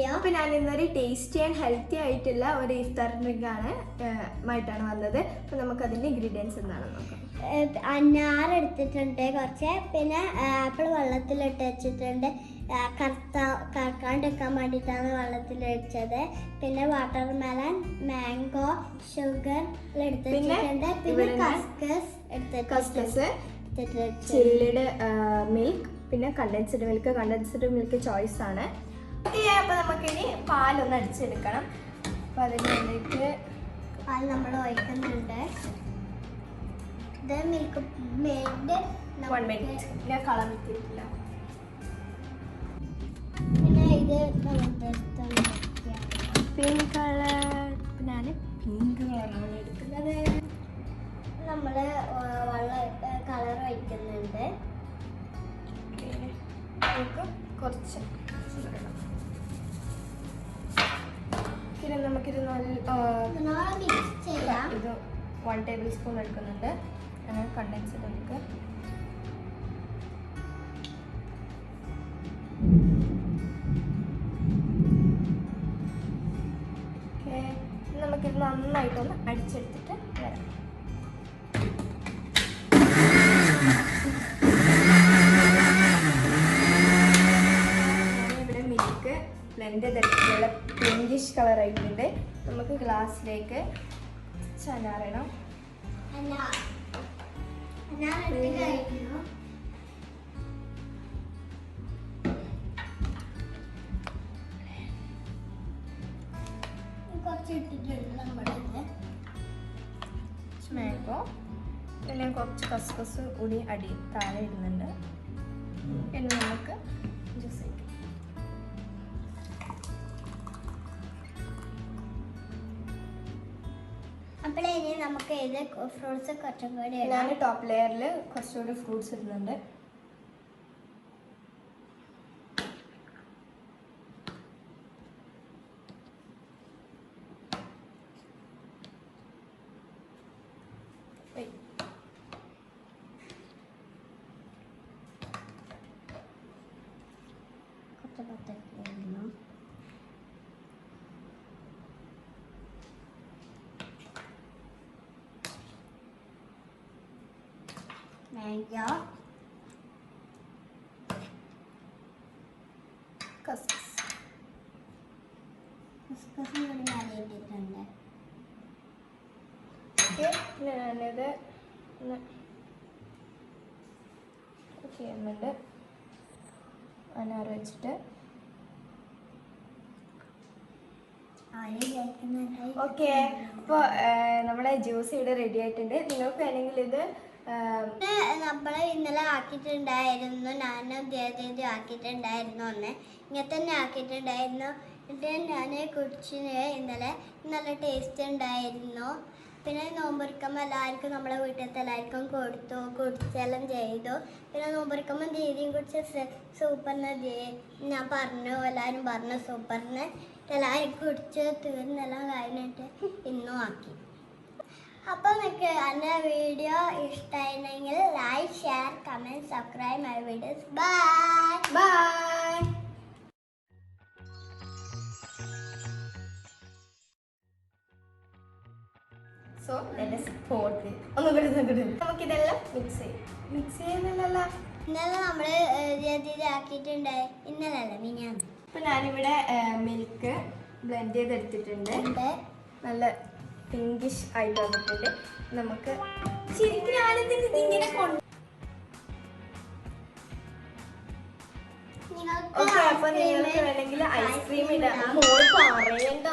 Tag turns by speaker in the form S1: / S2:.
S1: Video
S2: അപ്പൊ ഞാൻ ഇന്നൊരു ടേസ്റ്റി ആൻഡ് ഹെൽത്തി ആയിട്ടുള്ള ഒരു ഇഫ്താർ ഡ്രിങ്ക് ആണ് ആയിട്ടാണ് വന്നത്. അപ്പൊ നമുക്ക് അതിന്റെ ഇൻഗ്രീഡിയൻസ് എന്താണെന്ന് നോക്കാം.
S1: അന്നാർ എടുത്തിട്ടുണ്ട് കുറച്ച്. പിന്നെ ആപ്പിൾ വെള്ളത്തിലിട്ട് വെച്ചിട്ടുണ്ട്. കറുത്ത കറക്കാണ്ടിരിക്കാൻ വേണ്ടിയിട്ടാണ് വെള്ളത്തിൽ വെച്ചത് പിന്നെ വാട്ടർ മെലൺ മാംഗോ ഷുഗർ എടുത്തിട്ടുണ്ട്
S2: പിന്നെ
S1: കസ്കസ് എടുത്ത്
S2: കസ്കസ് ചില്ലിഡ് മിൽക്ക് പിന്നെ condensed milk condensed milk choice ആണ്. ഓക്കെ അപ്പൊ നമുക്കിനി പാലൊന്ന് അടിച്ചെടുക്കണം. അപ്പം അതിന് വേണ്ടിയിട്ട്
S1: പാൽ നമ്മൾ ഒഴിക്കുന്നുണ്ട്. ഇത് മിൽക്ക് മെയ്ഡ്
S2: വൺ മിനിറ്റ് ഞാൻ കളർ വിട്ടിട്ടില്ല
S1: പിന്നെ ഇത്
S2: പിങ്ക് കളർ ഞാൻ പിങ്ക് കളറാണ് എടുക്കുന്നത്.
S1: നമ്മൾ വെള്ളം കളർ
S2: വയ്ക്കുന്നുണ്ട്. നമുക്ക് കുറച്ച് പിന്നെ നമുക്കിത് നല്ല ഇത് വൺ ടേബിൾ സ്പൂൺ എടുക്കുന്നുണ്ട്. അങ്ങനെ കണ്ടൻസ്ഡ് ഓക്കെ നമുക്കിത് നന്നായിട്ടൊന്ന് അടിച്ചെടുത്തിട്ട് വരാം. ബ്ലെൻഡ് ചെയ്തെടുത്തിട്ടുള്ള പിങ്കിഷ് കളർ ആയിട്ടുണ്ട്. നമുക്ക് ഗ്ലാസ്സിലേക്ക് ചനാറണം
S1: കുറച്ച് കസ് കസ്
S2: മാംഗോ പിന്നെ കുറച്ച് കസ്കസ് കൂടി അടി താഴെ ഇടുന്നുണ്ട്. പിന്നെ നമുക്ക്
S1: അപ്പോഴേ ഇനി നമുക്ക് ഇത് ഫ്രൂട്ട്സ് കുറച്ചും കൂടി
S2: ഞാൻ ടോപ്പ് ലെയറിൽ കുറച്ചുകൂടി ഫ്രൂട്ട്സ് ഇടുന്നുണ്ട്.
S1: മാംഗോ
S2: കസ്കസ്
S1: കസ്കസും
S2: ഓക്കെ പിന്നെ ഞാനിത് ചെയ്യുന്നുണ്ട് അനാർ വെച്ചിട്ട് ഓക്കെ അപ്പോൾ നമ്മുടെ ജ്യൂസ് ഇവിടെ റെഡി ആയിട്ടുണ്ട്. നിങ്ങൾക്ക് വേണമെങ്കിൽ ഇത് ഏം,
S1: നമ്മളെ ഇന്നലെ ആക്കിയിട്ടുണ്ടായിരുന്നു ഞാൻ ദേവദേവി ആക്കിയിട്ടുണ്ടായിരുന്നു ഒന്ന്. ഇങ്ങനെ തന്നെ ആക്കിയിട്ടുണ്ടായിരുന്നു. എന്നിട്ട് ഞാൻ കുടിച്ചിന് ഇന്നലെ നല്ല ടേസ്റ്റ് ഉണ്ടായിരുന്നു. പിന്നെ നോമ്പൊരുക്കുമ്പോൾ എല്ലാവർക്കും നമ്മളെ വീട്ടിലത്തെ എല്ലാവർക്കും കൊടുത്തു കുടിച്ചെല്ലാം ചെയ്തു. പിന്നെ നോമ്പൊരുക്കുമ്പോൾ ദീദിയും കുടിച്ച് സൂപ്പറിന് ഞാൻ പറഞ്ഞു എല്ലാവരും പറഞ്ഞു സൂപ്പറിന്. എല്ലാവരും കുടിച്ച് തീർന്നെല്ലാം കഴിഞ്ഞിട്ട് ഇന്നും ആക്കി. അപ്പോൾ നിങ്ങൾക്ക് എന്റെ video ഇഷ്ടമായിരുന്നെങ്കിൽ like share comment subscribe my videos bye
S2: bye so spot ഒന്നുകൂടി നമുക്ക് നമുക്കിതെല്ലാം മിക്സ് ചെയ്യും. മിക്സ് ചെയ്യുന്നില്ലല്ല.
S1: ഇന്നലെ നമ്മൾ രീതിയിൽ ഇന്നലല്ല മിനിയാണ്
S2: ഇപ്പൊ ഞാനിവിടെ മിൽക്ക് ബ്ലെൻഡ് ചെയ്തെടുത്തിട്ടുണ്ട്.
S1: എടുത്തിട്ടുണ്ട്
S2: നല്ല പിങ്കിഷ് ആയിട്ട് വന്നിട്ടുണ്ട് നമുക്ക് ശരിക്കും ഞാനിതിന് ഇങ്ങനെ കൊണ്ട് ഓക്കെ അപ്പൊ നിങ്ങൾക്ക് വേണമെങ്കിൽ ഐസ്ക്രീം ഇടാം. മോൾ പറയണ്ട